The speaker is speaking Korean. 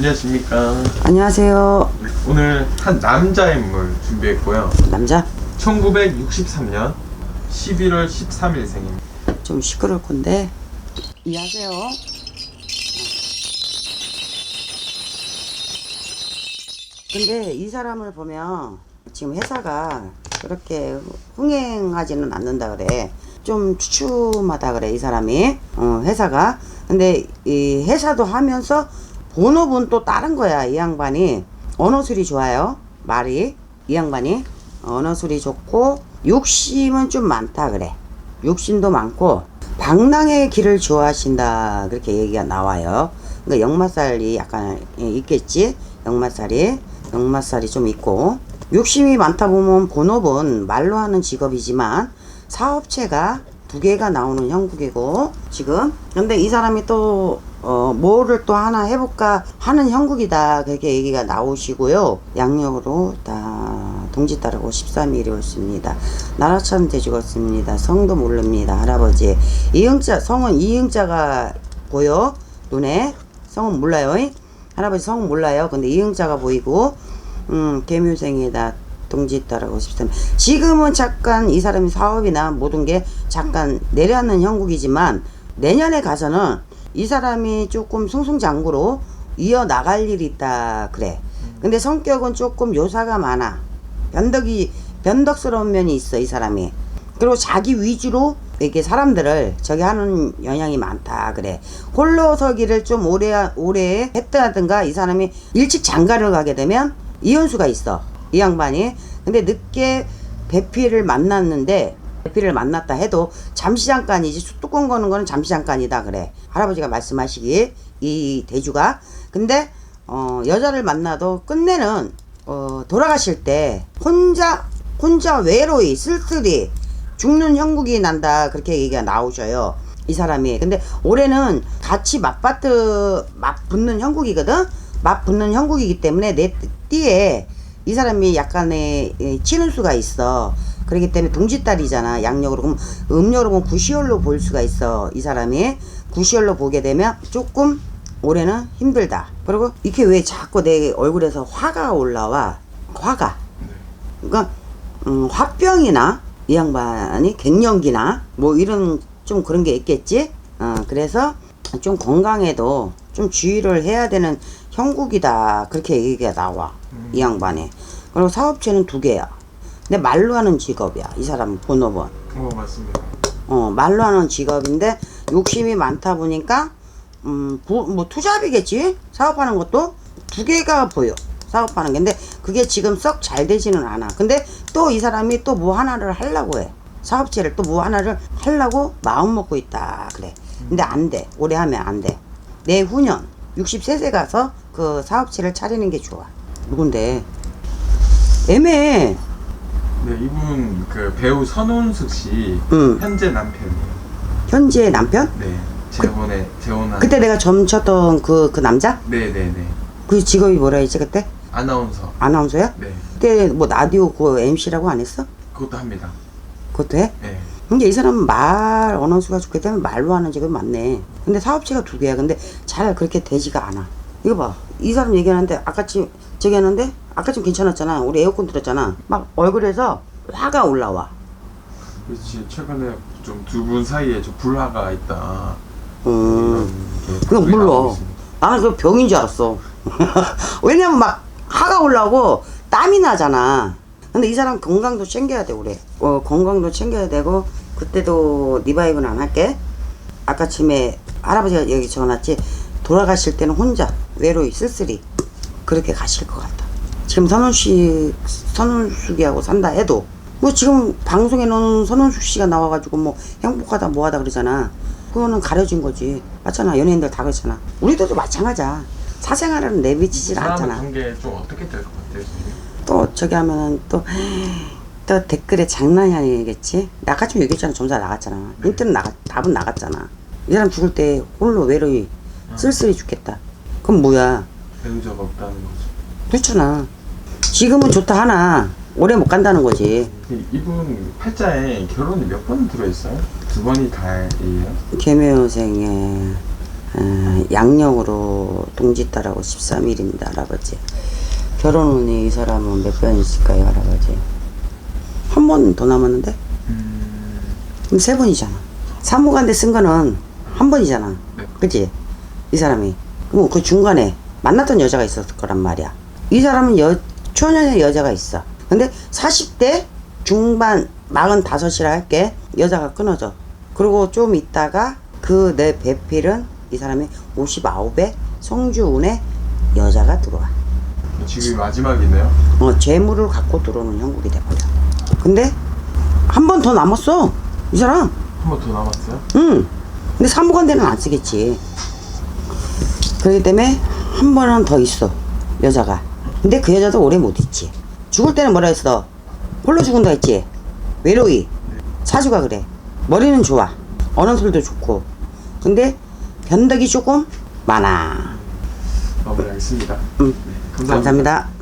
안녕하십니까. 안녕하세요. 오늘 한 남자 인물 준비했고요. 남자? 1963년 11월 13일 생입니다. 좀 시끄러울 건데. 이해하세요. 근데 이 사람을 보면 지금 회사가 그렇게 흥행하지는 않는다 그래. 좀 추춤하다 그래, 이 사람이. 어, 회사가. 근데 이 회사도 하면서 본업은 또 다른 거야, 이 양반이. 언어술이 좋아요. 말이. 이 양반이. 언어술이 좋고, 욕심은 좀 많다 그래. 욕심도 많고, 방랑의 길을 좋아하신다. 그렇게 얘기가 나와요. 그러니까 역마살이 약간 있겠지? 역마살이. 역마살이 좀 있고. 욕심이 많다 보면 본업은 말로 하는 직업이지만 사업체가 두 개가 나오는 형국이고 지금. 근데 이 사람이 또 어, 뭐를 또 하나 해볼까 하는 형국이다. 그렇게 얘기가 나오시고요. 양력으로 다 동지 딸하고 13일이었습니다. 나라천 돼죽었습니다. 성도 모릅니다. 할아버지. 이응자 성은 이응자가 보여? 눈에? 성은 몰라요 잉? 할아버지 성 몰라요. 근데 이응자가 보이고 음, 개묘생이다. 동지 딸하고 싶으면 지금은 잠깐 이 사람이 사업이나 모든 게 잠깐 내려앉는 형국이지만 내년에 가서는 이 사람이 조금 승승장구로 이어 나갈 일이 있다 그래. 근데 성격은 조금 요사가 많아. 변덕이 변덕스러운 면이 있어 이 사람이. 그리고 자기 위주로 이렇게 사람들을 저기 하는 영향이 많다 그래. 홀로 서기를 좀 오래 오래 했다든가 이 사람이 일찍 장가를 가게 되면 이혼수가 있어. 이 양반이. 근데 늦게 배피를 만났는데 배피를 만났다 해도 잠시 잠깐이지 뚜껑 거는 거는 잠시 잠깐이다 그래. 할아버지가 말씀하시기 이 대주가. 근데 어 여자를 만나도 끝내는 어 돌아가실 때 혼자 혼자 외로이 쓸쓸히 죽는 형국이 난다 그렇게 얘기가 나오셔요 이 사람이 근데 올해는 같이 맞받드 맞붙는 형국이거든 맞붙는 형국이기 때문에 내 띠에 이 사람이 약간의 예, 치는 수가 있어. 그렇기 때문에 동지딸이잖아 양력으로. 그럼 음력으로 보면 구시월로 볼 수가 있어 이 사람이. 구시월로 보게 되면 조금 올해는 힘들다. 그리고 이렇게 왜 자꾸 내 얼굴에서 화가 올라와? 화가. 그러니까 음, 화병이나 이 양반이 갱년기나 뭐 이런 좀 그런 게 있겠지. 어, 그래서 좀 건강에도 좀 주의를 해야 되는 형국이다. 그렇게 얘기가 나와 이 양반이. 그리고 사업체는 두 개야. 근데 말로 하는 직업이야 이 사람 본업은. 어, 맞습니다. 어 말로 하는 직업인데 욕심이 많다 보니까 음뭐 투잡이겠지? 사업하는 것도 두 개가 보여 사업하는 게. 근데 그게 지금 썩 잘 되지는 않아. 근데 또 이 사람이 또 뭐 하나를 하려고 해. 사업체를 또 뭐 하나를 하려고 마음 먹고 있다 그래. 근데 안 돼. 오래 하면 안 돼. 내후년 63세 가서 그 사업체를 차리는 게 좋아. 누군데 애매해 네, 이분 그 배우 선원숙 씨 응. 현재 남편이에요. 현재 남편 네. 재혼에 재혼한 그때 내가 점 쳤던 그 그 남자 네, 네, 네. 그 직업이 뭐라 했지 그때? 아나운서. 아나운서야? 네. 그때 뭐 라디오 그 MC라고 안 했어? 그것도 합니다. 그것도 해? 네. 근데 이 사람은 말 언어수가 좋기 때문에 말로 하는 직업이 많네. 근데 사업체가 두 개야. 근데 잘 그렇게 되지가 않아. 이거 봐. 이 사람 얘기하는데 아까쯤 저기 하는데 아까쯤 괜찮았잖아. 우리 에어컨 들었잖아. 막 얼굴에서 화가 올라와. 그렇지. 최근에 좀 두 분 사이에 좀 불화가 있다. 음. 이런 게 그냥 댓글이 나오고 물러. 있습니다. 나는 그 병인 줄 알았어. 왜냐면 막 화가 올라오고 땀이 나잖아. 근데 이 사람 건강도 챙겨야 돼, 우리. 어, 건강도 챙겨야 되고, 그때도 리바이브는 안 할게. 아까 침에 할아버지가 여기 적어놨지. 돌아가실 때는 혼자, 외로이, 쓸쓸히. 그렇게 가실 것 같다. 지금 선원씨, 선원숙이하고 산다 해도, 뭐 지금 방송에 넣은 선원숙 씨가 나와가지고 뭐 행복하다 뭐하다 그러잖아. 그거는 가려진 거지. 맞잖아. 연예인들 다 그렇잖아. 우리들도 마찬가지야. 사생활은 내비치질 않잖아. 관계 좀 어떻게 될 것 같아요, 지금? 또 저기 하면은 또, 또 댓글에 장난이 아니겠지? 나 아까 좀 얘기했잖아. 점사 나갔잖아. 인터넷 나갔, 답은 나갔잖아. 이 사람 죽을 때 홀로 외로이 쓸쓸히 죽겠다. 그럼 뭐야? 배우자가 없다는 거죠. 그렇잖아. 지금은 좋다 하나. 오래 못 간다는 거지. 그 이분 팔자에 결혼이 몇 번 들어있어요? 두 번이 다예요? 개묘생에 어, 양력으로 동짓딸하고 13일입니다 할아버지. 결혼 후에 이 사람은 몇 번 있을까요 할아버지? 한 번 더 남았는데? 음, 그럼 세 번이잖아. 사무관대 쓴 거는 한 번이잖아. 네. 그치? 이 사람이. 그럼 그 중간에 만났던 여자가 있었을 거란 말이야. 이 사람은 여 초년의 여자가 있어 근데 40대 중반 45이라 할게 여자가 끊어져 그리고 좀 있다가 그 내 배필은 이 사람이 59에 성주운에 여자가 들어와 지금이 마지막이네요. 어, 재물을 갖고 들어오는 형국이 돼버려 근데 한 번 더 남았어 이 사람 한 번 더 남았어요? 응. 근데 사무관대는 안 쓰겠지. 그렇기 때문에 한 번은 더 있어. 여자가. 근데 그 여자도 오래 못 있지. 죽을 때는 뭐라 했어? 홀로 죽은다 했지. 외로이. 사주가 그래. 머리는 좋아. 언어술도 좋고. 근데 변덕이 조금 많아. 마무리하겠습니다. 음. 네, 감사합니다. 감사합니다.